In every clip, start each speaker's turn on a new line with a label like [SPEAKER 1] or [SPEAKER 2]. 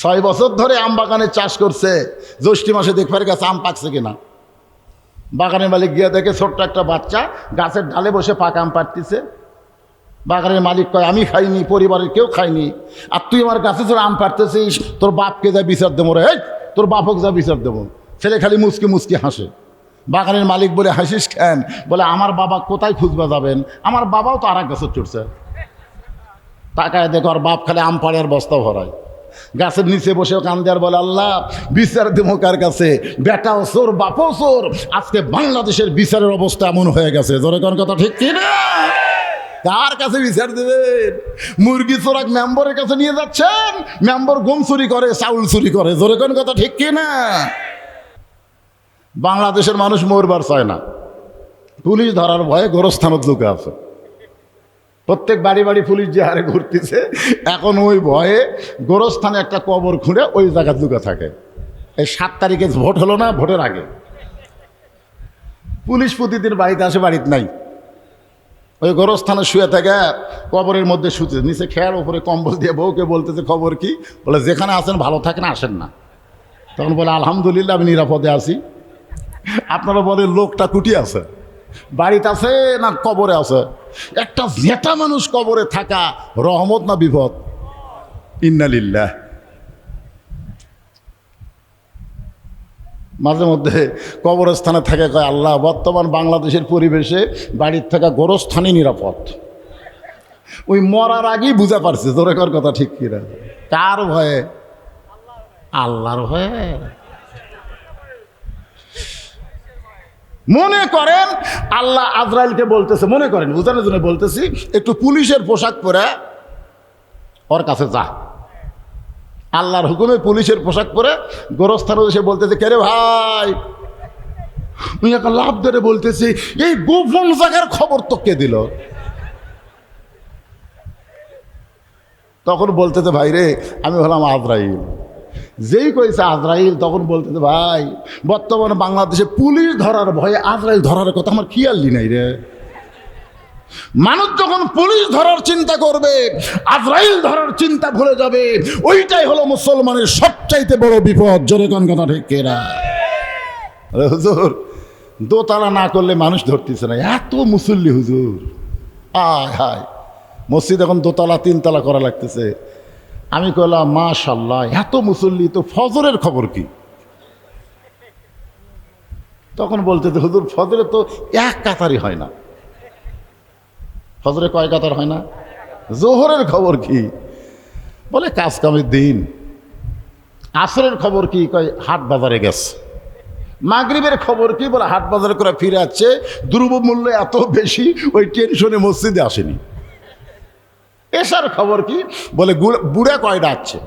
[SPEAKER 1] ছয় বছর ধরে আম বাগানে চাষ করছে। জ্যৈষ্ঠী মাসে দেখবার গেছে আম পাকছে কিনা। বাগানের মালিক গিয়ে দেখে ছোট্ট একটা বাচ্চা গাছের ডালে বসে পাকা আম পাড়তিছে। বাগানের মালিক কয়, আমি খাইনি, পরিবারের কেউ খাইনি আর তুই আমার গাছে তোর আম পাড়তেছিস, তোর বাপকে যা বিচার দেবো রে তোর বাপক যা বিচার দেবো। ছেলে খালি মুসকি মুসকি হাসে। বাগানের মালিক বলে, হাসিস খেন বলে, আমার বাবা কোথায় খুঁজবা যাবেন? আমার বাবাও তো আর এক গাছের চড়ছে। টাকায় দেখো আর বাপ খালি আম পাড়ে আর বস্তা ভরায়। গাছের নিচে বসে কান্দে আর বলে, আল্লাহ, বিচার দেবো কার কাছে? বেটাও চোর, বাপও চোর। আজকে বাংলাদেশের বিচারের অবস্থা এমন হয়ে গেছে। জোরে কোন কথা ঠিক কি না? কার কাছে বিচার দেবেন? মুরগি চোরাক মেম্বরের কাছে নিয়ে যাচ্ছেন। মেম্বর গম চুরি করে, চাউল চুরি করে। জোরে কোন কথা ঠিক কি না? বাংলাদেশের মানুষ মরবার চায় না। পুলিশ ধরার ভয়ে গোরস্থানত লোকে আছে। প্রত্যেক বাড়ি বাড়ি পুলিশ যে হারে ঘুরতেছে, এখন ওই ভয়ে গোরস্থানে একটা কবর খুঁড়ে ওই জায়গা লুকা থাকে। এই সাত তারিখে ভোট হলো না, ভোটের আগে। পুলিশ প্রতিদিন বাড়িতে আসে, বাড়িতে নাই। ওই গোরস্থানে শুয়ে থাকে, কবরের মধ্যে শুতে নিচে খেয়ার উপরে কম্বল দিয়ে বউকে বলতেছে, খবর কি? বলে, যেখানে আসেন ভালো থাকেন, আসেন না। তখন বলে, আলহামদুলিল্লাহ, আমি নিরাপদে আছি। আপনারা বলে লোকটা কুটি আছে। বাড়িতে আছে না কবরে আছে? একটা জেটা মানুষ কবরে থাকা রহমত না বিপদ? ইন্নালিল্লাহ মাঝে মধ্যে কবরস্থানে থাকে, কয়, আল্লাহ, বর্তমান বাংলাদেশের পরিবেশে বাড়ির থাকা গোরস্থানই নিরাপদ। ওই মরার আগেই বুঝা পারছে তোর কথা ঠিক কিনা। কার ভয়ে? আল্লাহর ভয়ে। মনে করেন, আল্লাহ আজরাইলকে বলতেছে, মনে করেন বুঝানোর জন্য বলতেছি, একটু পুলিশের পোশাক পরে ওর কাছে যা। আল্লাহর হুকুমে পুলিশের পোশাক পরে গোরস্থানে এসে বলতেছে, কে রে ভাই? উনি একটা লাভ ধরে বলতেছি, এই গোপন জায়গার খবর তো কে দিল? তখন বলতেছে, ভাই রে, আমি হলাম আজরাইল। যেই কইছে আজরাইল, তখন বলতেছে, ভাই, বর্তমানে বাংলাদেশে পুলিশ ধরার ভয়ে আজরাইল ধরার কথা আমার খেয়ালই নাই রে। মানুষ যখন পুলিশ ধরার চিন্তা করবে, আজরাইল ধরার চিন্তা ভুলে যাবে, ওইটাই হলো মুসলমানের সবচাইতে বড় বিপদ। জোরে কোন কথা ঠিক হুজুর, দোতলা না করলে মানুষ ধরতেছে না। এত মুসল্লি হুজুর। আয় হায়, মসজিদ এখন দোতলা, তিনতলা করা লাগতেছে। আমি কইলাম মাশাল্লাহ এত মুসল্লি, তো ফজরের খবর কি? তখন বলতে হুজুর, ফজরে তো এক কাতারই হয় না। ফজরে কয় কাতার হয় না? জোহরের খবর কি? বলে কাজ কামের দিন। আসরের খবর কি? কয়, হাট বাজারে গেছে। মাগরিবের খবর কি? বলে, হাট বাজারে করে ফিরে আসছে। দ্রব্যমূল্য এত বেশি ওই টেনশনে মসজিদে আসেনি। এসার খবর কি? বলে বুড়া কয় ডাকছে।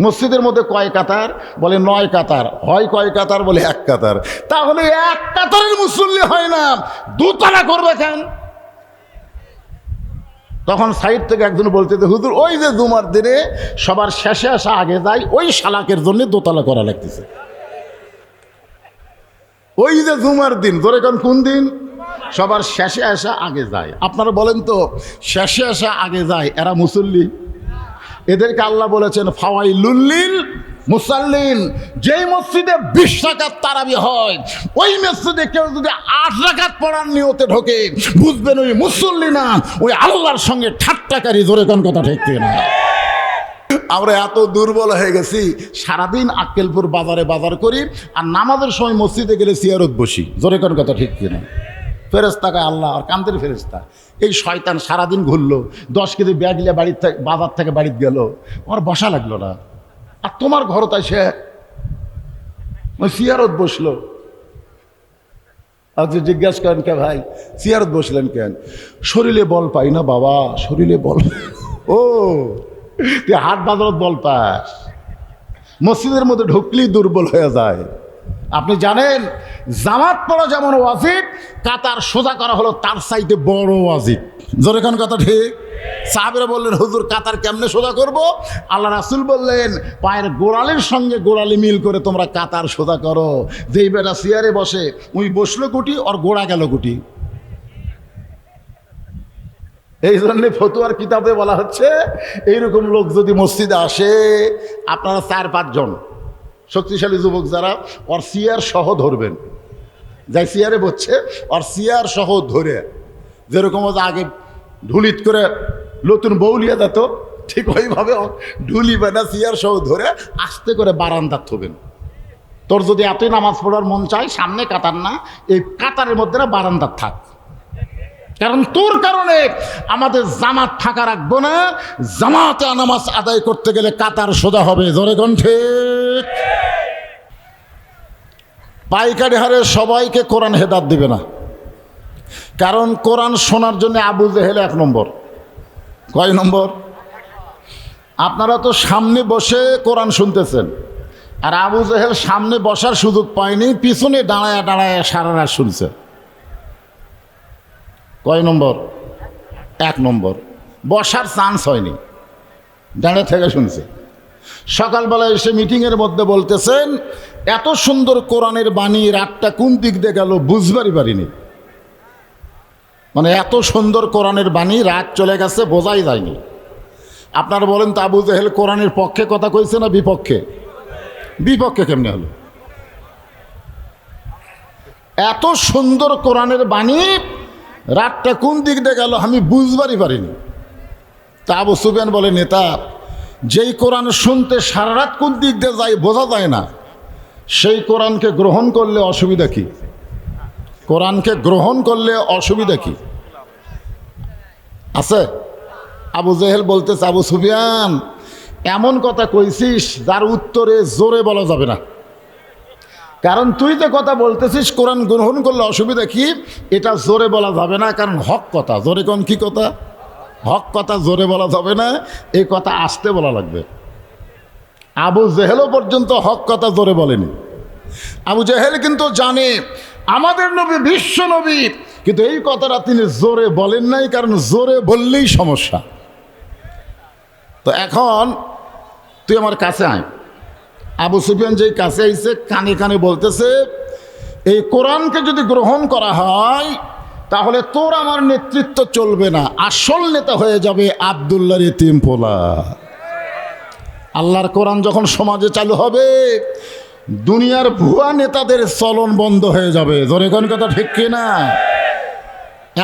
[SPEAKER 1] মসজিদের মধ্যে কয় কাতার? বলে নয় কাতার। হয় কয় কাতার? বলে এক কাতার। তাহলে এক কাতারের মুসল্লি হয় না। দুতলা করবে কেন? তখন সাইড থেকে একজন বলতে হুজুর, ওই যে জুমার দিনে সবার শেষে আসা আগে যায় ওই শালাকের জন্য দোতলা করা লাগতেছে। ওই যে জুমার দিন ধরে কোন দিন? সবার শেষে আসা আগে যায়। আপনারা বলেন তো, শেষে আসা আগে যায়, এরা মুসল্লি? এদেরকে আল্লাহ বলেছেন ফাওয়াই লুল্লিল মুসাল্লিন, যেই মসজিদে বিশ টাকার তারাবি হয়, ওই মসজিদে কেউ যদি আট টাকার পড়ার নিয়তে ঢোকে, বুঝবেন ওই মুসল্লি না, ওই আল্লাহর সঙ্গে ঠাট্টাকারী, জোরে কোন কথা ঠিক না আমরা এত দুর্বল হয়ে গেছি, সারাদিন আক্কেলপুর বাজারে বাজার করি, আর নামাজের সময় মসজিদে গেলে সিয়ারত বসি, জোরে কোন কথা ঠিক কিনা? ফেরেস্তাকে আল্লাহ আর কান্দের ফেরেস্তা এই শয়তান সারাদিন ঘুরলো, দশ কেজি ব্যাগ নিয়ে বাড়ির থেকে বাজার থেকে বাড়িতে গেল। আমার বসা লাগল না। আর তোমার ঘর তাই সে সিয়ারত বসল। আজ জিজ্ঞাসা করেন কে ভাই, সিয়ারত বসলেন কেন? শরীরে বল পাই না বাবা, শরীরে বল ও, তুই হাট বাজারত বল পাস। মসজিদের মধ্যে ঢুকলেই দুর্বল হয়ে যায়। আপনি জানেন, জামাত পড়া যেমন ওয়াজিব, কাতার সোজা করা হলো তার সাইডে বড় ওয়াজিব। জোরে কোন কথা ঠিক? সাহাবেরা বললেন, হুজুর, কাতার কেমনে সোজা করব? আল্লাহ রাসুল বললেন, পায়ের গোড়ালির সঙ্গে গোড়ালি মিল করে তোমরা কাতার সোজা করো। যেই বেটা চেয়ারে বসে, উই বসল গুটি ওর গোড়া গেল গুটি এই জন্যে ফতুয়ার কিতাবে বলা হচ্ছে, এইরকম লোক যদি মসজিদে আসে, আপনারা চার পাঁচজন শক্তিশালী যুবক যারা, ওর সিয়ার সহ ধরবেন। যাই সিয়ারে বসছে, ওর সিয়ার সহ ধরে। যেরকম আগে ঢুলিত করে নতুন বউলিয়া যেত, ঠিক ওইভাবে ঢুলি বেনা সিয়ার সহ ধরে আস্তে করে বারান্দা থবেন। তোর যদি এতই নামাজ পড়ার মন চায়, সামনে কাতার না, এই কাতারের মধ্যে না বারান্দার থাক। কারণ তোর কারণে আমাদের জামাত ফাঁকা রাখব না। জামাতে নামাজ আদায় করতে গেলে কাতার সোজা হবে। জোরে কণ্ঠে পাইকারি হারে সবাইকে কোরআন হেদাত দিবে না। কারণ কোরআন শোনার জন্য আবু জেহেল এক নম্বর। কয় নম্বর? আপনারা তো সামনে বসে কোরআন শুনতেছেন। আর আবু জেহেল সামনে বসার সুযোগ পায়নি, পিছনে দাঁড়ায় দাঁড়ায় সারা রাত শুনছে কয় নম্বর? এক নম্বর। বসার চান্স হয়নি। দাঁড়িয়ে থেকে শুনছে। সকালবেলা এসে মিটিংয়ের মধ্যে বলতেছেন, এত সুন্দর কোরআনের বাণী রাতটা কোন দিক দিয়ে গেল বুঝবারই পারিনি। মানে এত সুন্দর কোরআনের বাণী রাত চলে গেছে, বোঝাই যায়নি। আপনারা বলেন তো আবু জেহেল কোরআনের পক্ষে কথা কইছে না বিপক্ষে? বিপক্ষে কেমনে হলো? এত সুন্দর কোরআনের বাণী রাতটা কোন দিক দিয়ে গেল আমি বুঝবারই পারিনি। তা আবু সুবেন বলে, নেতা, যেই কোরআন শুনতে সারা রাত কোন দিক দিয়ে যায় বোঝা যায় না। সেই কোরআনকে গ্রহণ করলে অসুবিধা কি? কোরআনকে গ্রহণ করলে অসুবিধা কি? আছে? আবু জেহেল বলতেছে, আবু সুফিয়ান, এমন কথা কইছিস যার উত্তরে জোরে বলা যাবে না। কারণ তুই যে কথা বলতেছিস, কোরআন গ্রহণ করলে অসুবিধা কি? এটা জোরে বলা যাবে না, কারণ হক কথা। জোরে কোন কি কথা? হক কথা জোরে বলা যাবে না, এই কথা আসতে বলা লাগবে। আবু জেহেলও পর্যন্ত হক কথা জোরে বলেনি। আবু জেহেল কিন্তু জানে, আমাদের নবী বিশ্ব নবী, কিন্তু এই কথাটা তিনি জোরে বলেন নাই, কারণ জোরে বললেই সমস্যা। তো এখন, তুই আমার কাছে আয়। আবু সুফিয়ান যেই কাছে আইছে, কানে কানে বলতেছে, এই কোরআনকে যদি গ্রহণ করা হয়, তাহলে তোর আমার নেতৃত্ব চলবে না। আসল নেতা হয়ে যাবে আবদুল্লার ইতিম পোলা। আল্লাহর কোরআন যখন সমাজে চালু হবে, দুনিয়ার ভুয়া নেতাদের চলন বন্ধ হয়ে যাবে। ধরে কোন কথা ঠিক কিনা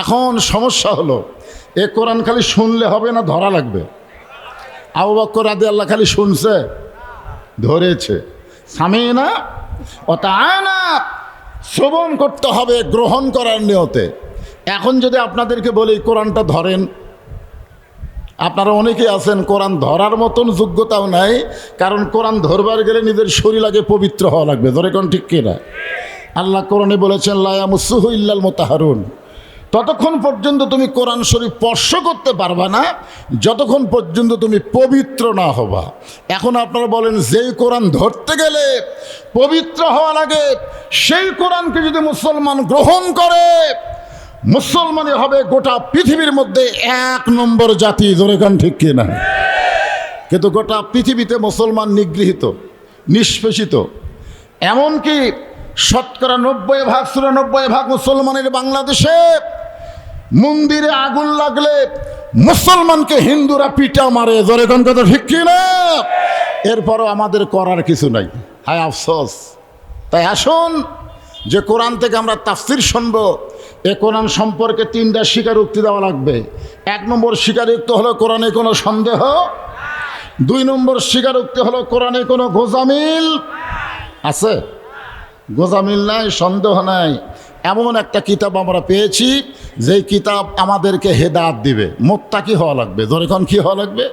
[SPEAKER 1] এখন সমস্যা হলো, এ কোরআন খালি শুনলে হবে না, ধরা লাগবে। আবু বক্কর আদি আল্লাহ খালি শুনছে। ধরেছে। স্বামী না ও না শ্রবণ করতে হবে, গ্রহণ করার নিয়তে। এখন যদি আপনাদেরকে বলি, কোরআনটা ধরেন। আপনারা অনেকেই আছেন, কোরআন ধরার মতন যোগ্যতাও নাই, কারণ কোরআন ধরবার গেলে নিজের শরীর আগে পবিত্র হওয়া লাগবে। ধরে কোন ঠিক কিনা? আল্লাহ কোরআনে বলেছেন লায়ামুসুহ ইল্লাল মোতাহারুন। ততক্ষণ পর্যন্ত তুমি কোরআন শরীফ স্পর্শ করতে পারবা না, যতক্ষণ পর্যন্ত তুমি পবিত্র না হবা। এখন আপনারা বলেন, যেই কোরআন ধরতে গেলে পবিত্র হওয়া লাগে, সেই কোরআনকে যদি মুসলমান গ্রহণ করে, মুসলমানই হবে গোটা পৃথিবীর মধ্যে এক নম্বর জাতি। জোরেখান ঠিক কিনা কিন্তু গোটা পৃথিবীতে মুসলমান নিগৃহীত, নিষ্পেষিত। এমনকি শতকরা নব্বই ভাগ, চুরানব্বই ভাগ মুসলমানের বাংলাদেশে মন্দিরে আগুন লাগলে মুসলমানকে হিন্দুরা পিটা মারে। জোরে কথা ঠিক কিনা? এরপরও আমাদের করার কিছু নাই। হায় আফসোস। তাই আসুন, যে কোরআন থেকে আমরা তাফসির শুনব, এ কোরআন সম্পর্কে তিনটা স্বীকারোক্তি দেওয়া লাগবে। এক নম্বর স্বীকারোক্তি হলো, কোরআনে কোনো সন্দেহ? দুই নম্বর স্বীকারোক্তি হলো, কোরআনে কোনো গোজামিল? আছে? গোজামিল নাই, সন্দেহ নাই। এমন একটা কিতাব আমরা পেয়েছি, যেই কিতাব আমাদেরকে হেদাত দিবে। মোত্তাকি হওয়া লাগবে। যখন কি হওয়া লাগবে?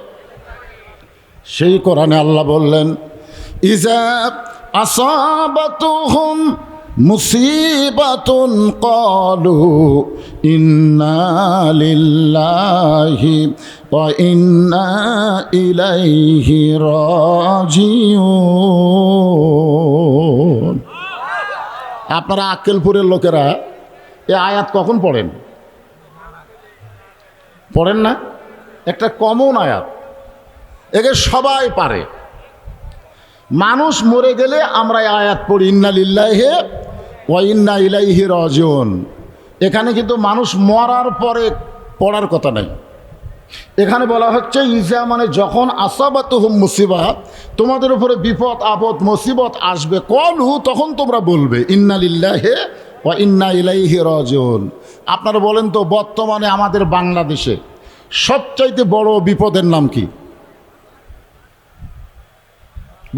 [SPEAKER 1] সেই কোরআনে আল্লাহ বললেন, ইজা আসাবাতুহুম মুসিবাতুন কলু ইন্না লিল্লাহি ওয়া ইন্না ইলাইহি রাজিউন। আপনারা আক্কেলপুরের লোকেরা এ আয়াত কখন পড়েন? পড়েন না? একটা কমন আয়াত। একে সবাই পারে। মানুষ মরে গেলে আমরা আয়াত পড়ি, ইন্না লিল্লাহে ও ইন্না ইলাইহি রজন এখানে কিন্তু মানুষ মরার পরে পড়ার কথা নাই। এখানে বলা হচ্ছে, ইজা মানে যখন আসাবাত হুম মুসিবাত তোমাদের উপরে বিপদ, আপদ, মুসিবত আসবে কলু তখন তোমরা বলবে, ইন্নালিল্লাহে ও ইন্না ইলাইহি রাজিউন। আপনারা বলেন তো, বর্তমানে আমাদের বাংলাদেশে সবচাইতে বড় বিপদের নাম কি?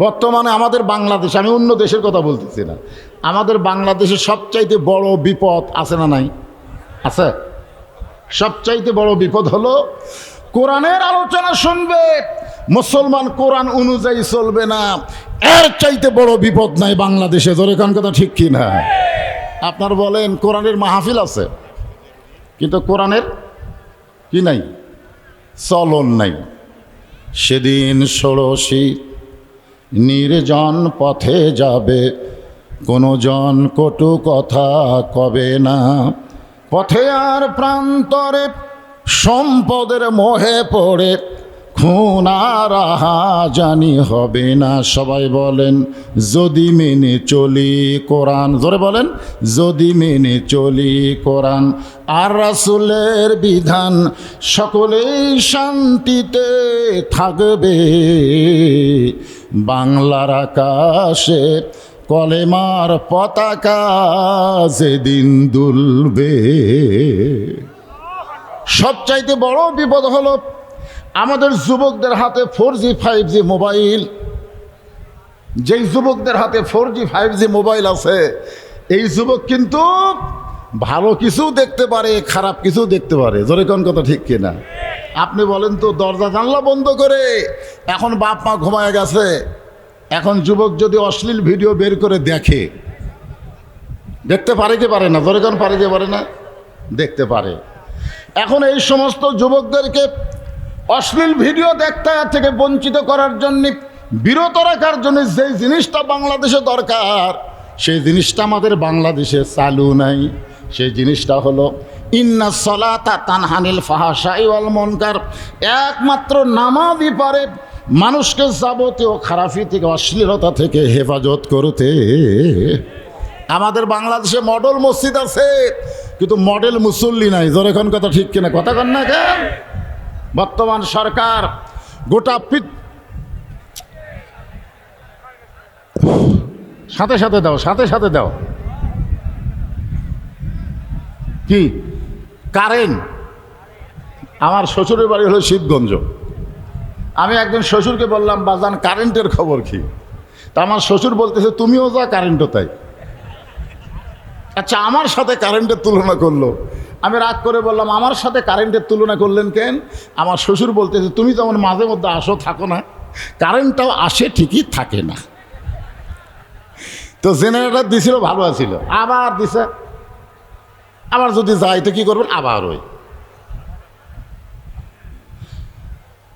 [SPEAKER 1] বর্তমানে আমাদের বাংলাদেশ, আমি অন্য দেশের কথা বলতেছি না, আমাদের বাংলাদেশে সবচাইতে বড় বিপদ আছে না নাই? আছে? সবচাইতে বড় বিপদ হলো, কোরআনের আলোচনা শুনবে, মুসলমান কোরআন অনুযায়ী চলবে না। এর চাইতে বড় বিপদ নাই বাংলাদেশে ধরে কান কথা ঠিক কি না? আপনার বলেন, কোরআনের মাহফিল আছে, কিন্তু কোরআনের কি নাই? চলন নাই। সেদিন ষোড়শী নির্জন পথে যাবে কোনো জন কটু কথা কবে না। পথে আর প্রান্তরে সম্পদের মোহে পড়ে, খুন আর জানি হবে না। সবাই বলেন, যদি মেনে চলি কোরআন। জোরে বলেন, যদি মেনে চলি কোরআন। আর রাসুলের বিধান, সকলেই শান্তিতে থাকবে। বাংলার আকাশে কলেমার পতাকা যেদিন দুলবে। সবচাইতে বড় বিপদ হলো আমাদের যুবকদের হাতে four G five G mobile. যেই যুবকদের হাতে four G five G mobile আছে, এই যুবক কিন্তু ভালো কিছু দেখতে পারে, খারাপ কিছু দেখতে পারে। জোরে কোন কথা ঠিক কিনা? আপনি বলেন তো, দরজা জানলা বন্ধ করে এখন বাপ মা ঘুমায় গেছে। এখন যুবক যদি অশ্লীল ভিডিও বের করে দেখে, দেখতে পারে কি পারে না? কোন পারে কি পারে না? দেখতে পারে। এখন এই সমস্ত যুবকদেরকে অশ্লীল ভিডিও দেখতে থেকে বঞ্চিত করার জন্য, বিরত রাখার জন্য যেই জিনিসটা বাংলাদেশে দরকার, সেই জিনিসটা আমাদের বাংলাদেশে চালু নাই। সেই জিনিসটা হলো, ইন্না সলাতা তানহানিল ফাহাশাই ওয়াল মনকার। একমাত্র নামাজই পারে মানুষকে যাবতীয় খারাপি থেকে, অশ্লীলতা থেকে হেফাজত করতে। আমাদের বাংলাদেশে মডেল মসজিদ আছে, কিন্তু মডেল মুসল্লি নাই। জোর এখন কথা ঠিক কিনা? কথা কন না কেন? বর্তমান সরকার গোটা সাথে সাথে দাও, সাথে সাথে দাও। কি? কারেন্ট। আমার শ্বশুরের বাড়ি হলো শিবগঞ্জ। আমি একদিন শ্বশুরকে বললাম, বাজান, কারেন্টের খবর কি? তা আমার শ্বশুর বলতেছে, তুমিও যা, কারেন্টও তাই। আচ্ছা আমার সাথে কারেন্টের তুলনা করল। আমি রাগ করে বললাম, আমার সাথে কারেন্টের তুলনা করলেন কেন? আমার শ্বশুর বলতেছে, তুমি যেমন মাঝে মধ্যে আসো, থাকো না। কারেন্টটাও আসে, ঠিকই থাকে না। তো জেনারেটর দিছিল, ভালো আছিল। আবার দিছে। আবার যদি যাই তো কী করবেন? আবার ওই।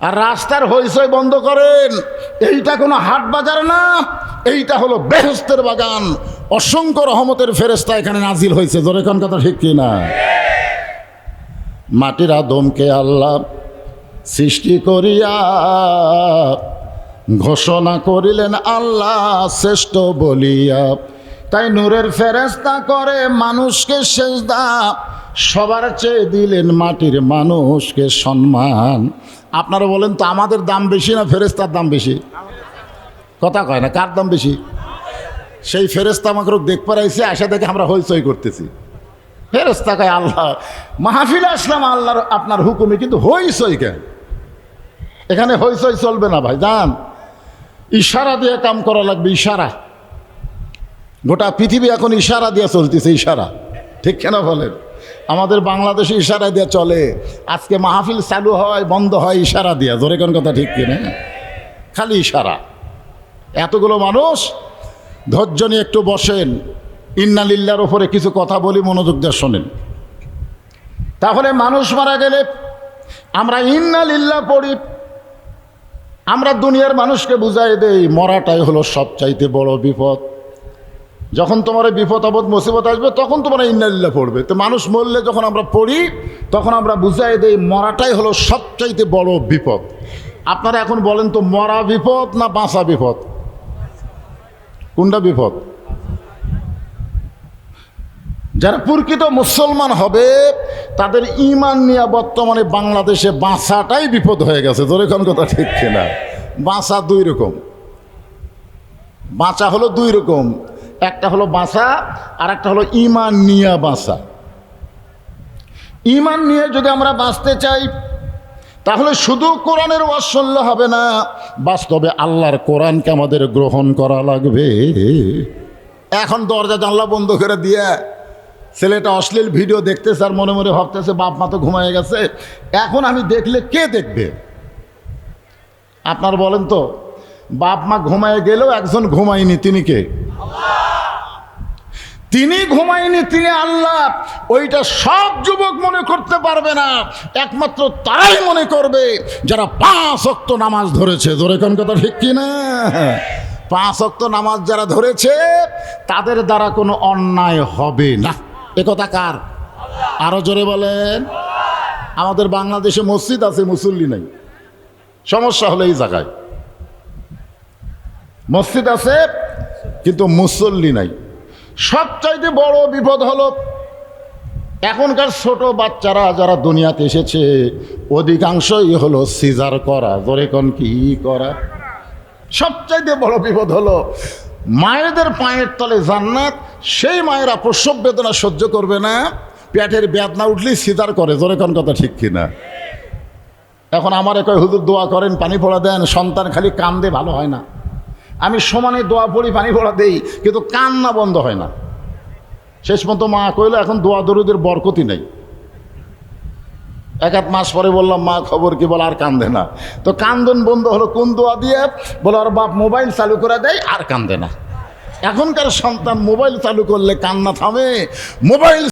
[SPEAKER 1] আর রাস্তার হইসই বন্ধ করেন। এইটা কোনো হাট বাজার না, এইটা হলো বেহস্তের বাগান। অসংখ্য রহমতের ফেরেস্তা এখানে নাজিল হয়েছে। জোরে কোন কথা ঠিক কিনা? মাটির আদমকে আল্লাহ সৃষ্টি করিয়া ঘোষণা করিলেন, আল্লাহ শ্রেষ্ঠ বলিয়া। তাই নূরের ফেরেস্তা করে মানুষকে সেজদা, সবার চেয়ে দিলেন মাটির মানুষকে সম্মান। আপনারা বলেন তো আমাদের দাম বেশি না ফেরেস্তার দাম বেশি? কথা কয় না, কার দাম বেশি? সেই ফেরেস্তা আমাকে দেখ পারাইছে আশা দেখে আমরা হইচই করতেছি। ফেরেস্তা কয়, আল্লাহ, মাহফিলে আসলাম, আল্লাহর, আপনার হুকুমে, কিন্তু হইচই কেন? এখানে হইচই চলবে না ভাই যান ইশারা দিয়ে কাম করা লাগবে, ইশারা। গোটা পৃথিবী এখন ইশারা দিয়ে চলতেছে, ইশারা। ঠিক কেন বলেন? আমাদের বাংলাদেশে ইশারা দিয়ে চলে। আজকে মাহফিল চালু হয়, বন্ধ হয়, ইশারা দিয়া। জোরে কোন কথা ঠিক কিনা? খালি ইশারা। এতগুলো মানুষ, ধৈর্য নিয়ে একটু বসেন। ইন্নালিল্লার ওপরে কিছু কথা বলি, মনোযোগ দিয়ে শোনেন। তাহলে মানুষ মারা গেলে আমরা ইন্নালিল্লা পড়ি। আমরা দুনিয়ার মানুষকে বুঝাই দেই, মরাটাই হলো সবচাইতে বড় বিপদ। যখন তোমার বিপদ, আপদ, মুসিবত আসবে, তখন তোমরা ইন্নালিল্লা পড়বে। তো মানুষ মরলে যখন আমরা পড়ি, তখন আমরা বুঝাই দিই, মরাটাই হলো সবচাইতে বড় বিপদ। আপনারা এখন বলেন তো, মরা বিপদ না বাঁচা বিপদ? কোনটা বিপদ? যারা প্রকৃত মুসলমান হবে, তাদের ইমান নিয়ে বর্তমানে বাংলাদেশে বাঁচাটাই বিপদ হয়ে গেছে। তোর এখন কথা ঠিক কিনা? বাঁচা দুই রকম। বাঁচা হলো দুই রকম। একটা হলো বাঁচা আর একটা হলো ইমান নিয়ে বাঁচা ইমান নিয়ে যদি আমরা বাঁচতে চাই, তাহলে শুধু কোরআনের শুনলে হবে না, বাস্তবে আল্লাহর কোরআনকে আমাদের গ্রহণ করা লাগবে। এখন দরজা জানলা বন্ধ করে দিয়ে ছেলেটা অশ্লীল ভিডিও দেখতেছে আর মনে মনে ভাবতেছে, বাপ মা তো ঘুমায় গেছে। এখন আমি দেখলে কে দেখবে? আপনার বলেন তো, বাপ মা ঘুমায় গেলেও একজন ঘুমায়নি, তিনি কে? তিনি ঘুমায়নি, তিনি আল্লাহ। ওইটা সব যুবক মনে করতে পারবে না। একমাত্র তারাই মনে করবে, যারা পাঁচ অক্ত নামাজ ধরেছে। ধরে কোন কথা ঠিক কি না? পাঁচ অক্ত নামাজ যারা ধরেছে, তাদের দ্বারা কোনো অন্যায় হবে না। এ কথা কার? আরও জোরে বলেন। আমাদের বাংলাদেশে মসজিদ আছে, মুসল্লি নাই। সমস্যা হলো এই জায়গায়। মসজিদ আছে, কিন্তু মুসল্লি নাই। সবচাইতে বড় বিপদ হলো এখনকার ছোট বাচ্চারা যারা দুনিয়াতে এসেছে, অধিকাংশই হলো সিজার করা। জোরে কোন কি করা? সবচাইতে বড় বিপদ হলো মায়েদের পায়ের তলে জান্নাত, সেই মায়েরা প্রসব বেদনা সহ্য করবে না, পেটের বেদনা উঠলেই সিজার করে। জোরে কোন কথা ঠিক কিনা? এখন আমার কয় হুজুর দোয়া করেন, পানি পড়া দেন, সন্তান খালি কান্দে ভালো হয় না। আমি সমানে দোয়া পড়ি, পানি পড়া দেই, কিন্তু কান্না বন্ধ হয় না। শেষ পর্যন্ত মা কইলো, এখন দোয়া দরুদের বরকতি নেই। এক এক মাস পরে বললাম, মা, খবর কি? বল, আর কান্দে না। তো কান্দন বন্ধ হলো কোন দোয়া দিয়ে? বলো, আর বাপ, মোবাইল চালু করে দেয়, আর কান্দে না। এখনকার সন্তান মোবাইল চালু করলে কান্না থামে। মোবাইল